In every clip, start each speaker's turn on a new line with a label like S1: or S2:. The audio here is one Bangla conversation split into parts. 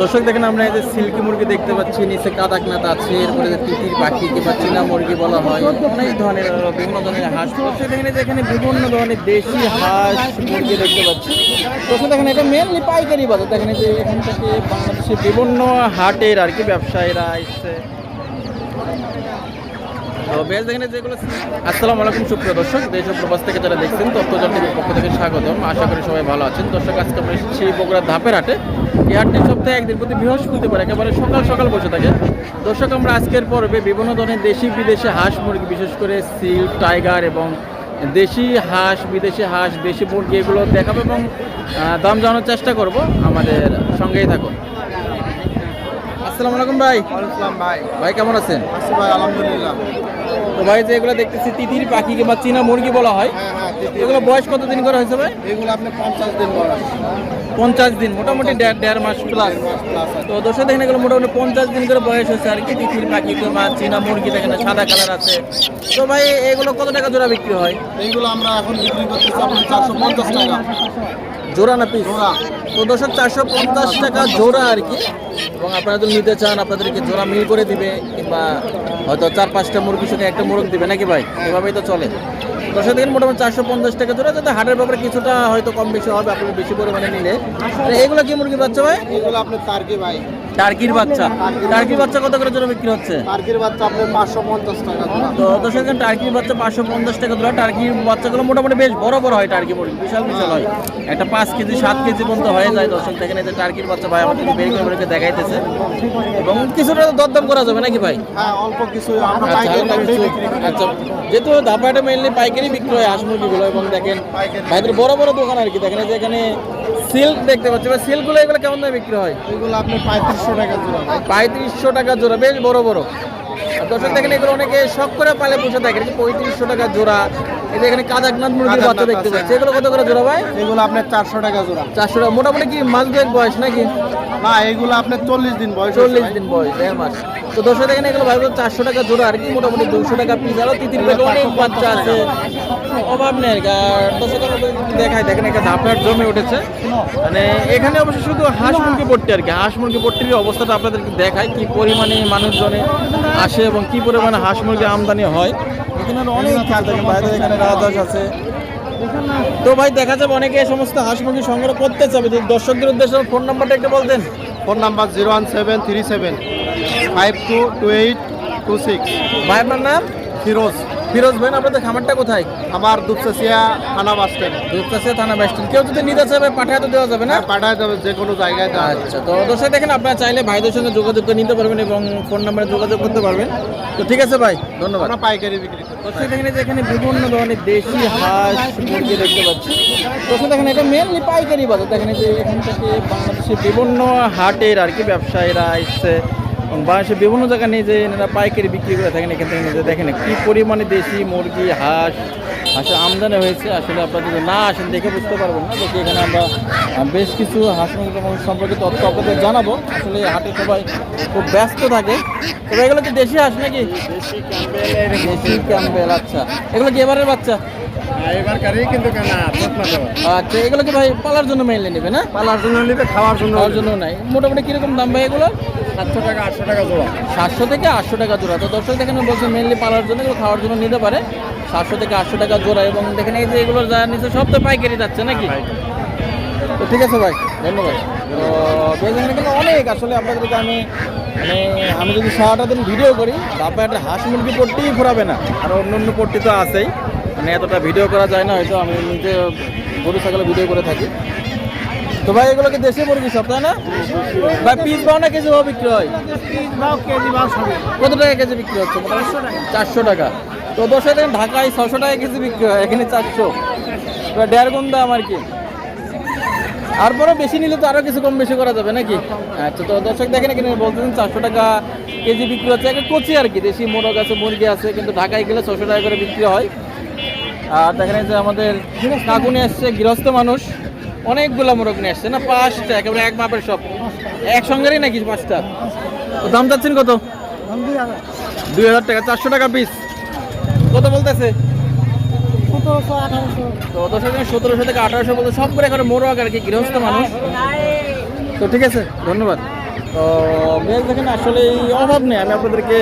S1: দর্শক, দেখেন আমরা এই যে সিল্কি মুরগি দেখতে পাচ্ছি, নিচে কাদাকনাথ আছে, এরপরে যে তিতির পাখি, কিংবা চীনা মুরগি বলা হয়, অনেক ধরনের বিভিন্ন ধরনের হাঁস দর্শক দেখেন যে এখানে বিভিন্ন ধরনের দেশি হাঁস মুরগি দেখতে পাচ্ছি। দর্শক, দেখেন এটা মেনলি পাইকারি বাজার। দেখেন যে এখান থেকে বাংলাদেশের বিভিন্ন হাটের আর কি ব্যবসায়ীরা এসছে। তো বেশ দেখেন যেগুলো আসসালামু আলাইকুম, সুপ্রিয় দর্শক। দেশ প্রবাস থেকে যারা দেখছেন তথ্যজন টিভির পক্ষ থেকে স্বাগতম। আশা করি সবাই ভালো আছেন। দর্শক, আজকে আমরা এসেছি বগুড়ার ধাপের হাটে এই হাটটি সপ্তাহে একদিন, প্রতি বৃহস্পতিবার একেবারে সকাল সকাল বসে থাকে। দর্শক, আমরা আজকের পর্বে বিভিন্ন ধরনের দেশি বিদেশি হাঁস মুরগি, বিশেষ করে সিল টাইগার এবং দেশি হাঁস, বিদেশি হাঁস, দেশি মুরগি, এগুলো দেখাবো এবং দাম জানানোর চেষ্টা করব। আমাদের সঙ্গেই থাকুন। আসসালামু আলাইকুম ভাই।
S2: ভাই।
S1: ভাই কেমন আছেন?
S2: আছি ভাই আলহামদুলিল্লাহ।
S1: তো ভাই যে এগুলো দেখতেছি তিতির পাখি কিংবা চীনা মুরগি বলা হয়
S2: হ্যাঁ হ্যাঁ।
S1: এগুলো বয়স কতদিন করে হয়েছে ভাই?
S2: এগুলো আপনি পঞ্চাশ দিন বয়স
S1: পঞ্চাশ দিন মোটামুটি দেড় মাস প্লাস তো দর্শক দেখেন এগুলো মোটামুটি পঞ্চাশ দিন করে বয়স হয়েছে আর কি তিতির পাখি কিংবা চীনা মুরগি দেখেন সাদা কালার আছে। তো ভাই এগুলো কত টাকা জোড়া বিক্রি হয়?
S2: এইগুলো আমরা এখন বিক্রি করতেছি আপনার চারশো পঞ্চাশ টাকা।
S1: জোড়া না পিস তো দর্শক, চারশো পঞ্চাশ টাকা জোড়া আর কি। এবং আপনারা যদি নিতে চান, আপনাদেরকে জোড়া মিল করে দিবে, কিংবা হয়তো চার পাঁচটা মুরগির সঙ্গে একটা মুরগ দিবে, নাকি ভাই? এভাবেই তো চলে। দশ দিন মোটামুটি চারশো পঞ্চাশ টাকা জোড়া, যাতে হাটের ব্যাপারে কিছুটা হয়তো কম বেশি হবে আপনি বেশি পরিমাণে নিলে। এগুলো কি মুরগি বাচ্চা ভাই?
S2: এগুলো আপনার কি ভাই।
S1: টার্কির বাচ্চা। টার্কির বাচ্চা কত করে জোড়া বিক্রি হচ্ছে?
S2: টার্কির বাচ্চা আপনার পাঁচশো পঞ্চাশ টাকা।
S1: তো দর্শক টার্কির বাচ্চা পাঁচশো পঞ্চাশ টাকা জোড়া। টার্কির বাচ্চাগুলো মোটামুটি বেশ বড় বড় হয় টার্কি মুরগি বিশাল বিশাল হয়। একটা পাঁচ কেজি সাত কেজি পর্যন্ত হয়ে যায় দর্শক দেখেন যে টার্কির বাচ্চা ভাই আমাদের বের করে বের করে দেখাইতেছে। এবং কিছুটা দরদাম করা যাবে নাকি ভাই?
S2: হ্যাঁ অল্প কিছু আমরা
S1: আচ্ছা। আচ্ছা যেহেতু ধাপাটা মেনলি পাইকারি বিক্রি হয় হাঁস মুরগিগুলো এবং দেখেন। ভাইদের বড় বড় দোকান আর কি। দেখেন যে এখানে সিল্ক দেখতে পাচ্ছি। বা সিল্কগুলো এগুলো কেমন দামে বিক্রি হয়?
S2: এগুলো আপনি পঁয়ত্রিশশো টাকা জোড়া।
S1: পঁয়ত্রিশশো টাকা জোড়া বেশ বড় বড়। দর্শক দেখেন এগুলো অনেকে শখ করে পালে বসে থাকে পঁয়ত্রিশশো টাকা জোড়া এই যে এখানে কাদাকনাথ মুরগির বাচ্চা দেখতে। পাচ্ছি। এগুলো কত করে জোড়া ভাই?
S2: এগুলো আপনার চারশো টাকা জোড়া।
S1: চারশো টাকা। মোটামুটি কি মাস দুয়েক বয়স নাকি?
S2: না এগুলো আপনার চল্লিশ দিন বয়স
S1: চল্লিশ দিন বয়স দেড় মাস। তো দর্শক দেখেন এগুলো ভাই চারশো টাকা জোড়া আর কি মোটামুটি দুশো টাকা পিস আরও তিতির অনেক বাচ্চা আছে। অভাব নেই আর কি। আর দর্শক আমরা দেখাই দেখেন একটা ধাপের জমে উঠেছে। মানে এখানে অবশ্য শুধু হাঁস মুরগি পট্টি আর কি। হাঁস মুরগি পট্টির অবস্থাটা আপনাদেরকে দেখায় কি পরিমাণে মানুষজনে আসে এবং কি পরিমাণে হাঁস মুরগি আমদানি হয় এখানে অনেক দেখেন এখানে রাজহাঁস আছে। তো ভাই দেখা যাবে অনেকে এই সমস্ত হাঁস মুরগি সংগ্রহ করতে চাবে। দর্শকদের উদ্দেশ্যে ফোন নাম্বারটা একটু বলতেন।
S2: Phone number zero one seven three seven five two two eight two six.
S1: ভাই আপনার নাম?
S2: ফিরোজ।
S1: ফিরোজ ভাই আপনাদের খামারটা কোথায়?
S2: আমার দুপচাচিয়া থানা বাস স্ট্যান্ড।
S1: দুপচাষিয়া থানা বেস্টন কেউ যদি নিতে চাবে পাঠায় তো দেওয়া যাবে না?
S2: হ্যাঁ পাঠায় যাবে যে কোনো জায়গায়।
S1: আচ্ছা তো দর্শক দেখেন আপনারা চাইলে ভাইদের সঙ্গে যোগাযোগ করে নিতে পারবেন এবং ফোন নাম্বারে যোগাযোগ করতে পারবেন। তো ঠিক আছে ভাই ধন্যবাদ।
S2: আমরা পাইকারি বিক্রি করি।
S1: দর্শক দেখেন যে এখানে বিভিন্ন ধরনের দেশি হাঁস মুরগি দেখতে পাচ্ছি। দর্শক দেখেন এটা মেনলি পাইকারি বাজার। দেখেন যে এখান থেকে বাংলাদেশের বিভিন্ন হাটের আর কি ব্যবসায়ীরা এসছে। বাংলাদেশের বিভিন্ন জায়গায় নিয়ে যে এনারা পাইকারি বিক্রি করে থাকেন এখান থেকে নিজে দেখেন কি পরিমাণে দেশি মুরগি হাঁস হাঁসের আমদানি হয়েছে। আসলে আপনারা যদি না আসেন দেখে বুঝতে পারবেন না। দেখি এখানে আমরা বেশ কিছু হাঁস মুরগি সম্পর্কে তথ্য আপনাদের জানাব। আসলে হাটে সবাই খুব ব্যস্ত থাকে। তবে এগুলো কি দেশি হাঁস নাকি? দেশি ক্যাম্পেল আচ্ছা। এগুলো কি এবারের বাচ্চা?
S2: কিন্তু
S1: আচ্ছা এগুলো কি ভাই পালার জন্য মেনলি নেবে না?
S2: পালার জন্য নিবে খাওয়ার জন্য
S1: খাওয়ার জন্য নাই। মোটামুটি কীরকম দাম ভাই এগুলো
S2: সাতশো টাকা আটশো টাকা জোড়া।
S1: সাতশো থেকে আটশো টাকা জোড়া। তো দর্শক দেখেন বলছে মেনলি পালার জন্য এগুলো খাওয়ার জন্য নিতে পারে। সাতশো থেকে আটশো টাকা জোড়া এবং দেখেন এই যে এগুলো যা নিচে সব তো পাইকারি যাচ্ছে নাকি? তো ঠিক আছে ভাই ধন্যবাদ। তো কিন্তু অনেক আসলে আপনাদেরকে আমি মানে আমি যদি সারাটা দিন ভিডিও করি তারপরে একটা হাঁস মুরগি পট্টিই ঘোরাবে না। আর অন্য অন্য পট্টি তো আছেই। মানে এতটা ভিডিও করা যায় না হয়তো আমি নিজে গরু ছাগলে ভিডিও করে থাকি। তো ভাই, এগুলো কি দেশি মুরগি সব তাই না? ভাই, পিস পাও না কেজি ভাও বিক্রি হয়? কত টাকা কেজি বিক্রি হচ্ছে? চারশো টাকা। তো দশ দেখেন ঢাকায় ছশো টাকা কেজি বিক্রি হয়, এখানে চারশো। দেড় গুণ দাম আর কি। আর তারপরে বেশি নিলে তো আরও কিছু কম বেশি করা যাবে নাকি? আচ্ছা তো দর্শক, দেখেন এখানে বলতেছেন চারশো টাকা কেজি বিক্রি হচ্ছে। একটা কচি আর কি, দেশি মোরগ আছে, মুরগি আছে, কিন্তু ঢাকায় গেলে ছশো টাকা করে বিক্রি হয়। আর দেখেন যে আমাদের কাকুনি আসছে, গৃহস্থ মানুষ। অনেকগুলো মোরগ নিয়ে আসছে না? পাঁচটা, একেবারে এক মাপের সব। একসঙ্গেরই নাকি পাঁচটা? তো দাম চাচ্ছেন কত? দুই হাজার টাকা, চারশো টাকা পিস কত বলতেছে? সতেরোশো থেকে আঠারোশো বলতে সব করে এখন মোরগ আর কি, গৃহস্থ মানুষ। তো ঠিক আছে, ধন্যবাদ। তো বেশ দেখেন, আসলে এই অভাব নেই। আমি আপনাদেরকে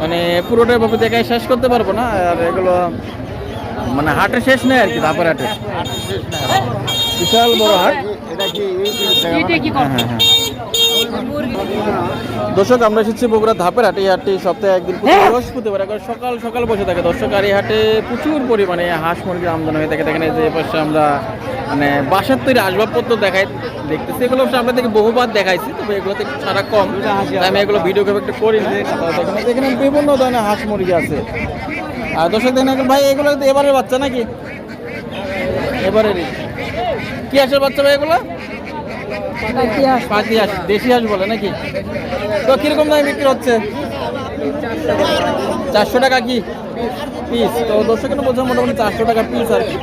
S1: মানে পুরোটাই ভাবে দেখায় শেষ করতে পারব না। আর এগুলো মানে হাটে শেষ নেই আর কি ধাপের হাটে বিশাল বড় হাট। হ্যাঁ হ্যাঁ হ্যাঁ। দর্শক আমরা এসেছি বগুড়া ধাপের হাটে। এই হাটটি সপ্তাহে একদিন প্রতি বৃহস্পতিবার একবার সকাল সকাল বসে থাকে। দর্শক আর এই হাটে প্রচুর পরিমাণে হাঁস মুরগির আমদানি হয়ে থাকে। দেখেন এই যে পাশে আমরা মানে বাসার তৈরি আসবাবপত্র দেখাই দেখতেছি। এগুলো অবশ্য আপনাদেরকে বহুবার দেখাইছি তবে এগুলোতে ছাড়া কম। আমি এগুলো ভিডিও খুব একটা করি না। দেখেন এখানে বিভিন্ন ধরনের হাঁস মুরগি আছে। আর দর্শক দেখেন ভাই এগুলো এবারের বাচ্চা নাকি? এবারেরই। কি হাঁসের বাচ্চা ভাই এগুলো? পাতি হাঁস দেশি হাঁস বলে নাকি? তো কীরকম দামে বিক্রি হচ্ছে? চারশো টাকা কি? পিস। তো দর্শক কেন বলছেন মোটামুটি চারশো টাকা পিস আর কি।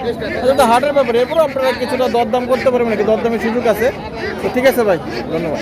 S1: তো হাটের ব্যাপারে এরপর আপনারা কিছুটা দরদাম করতে পারবেন নাকি? দরদামের সুযোগ আছে। তো ঠিক আছে ভাই ধন্যবাদ।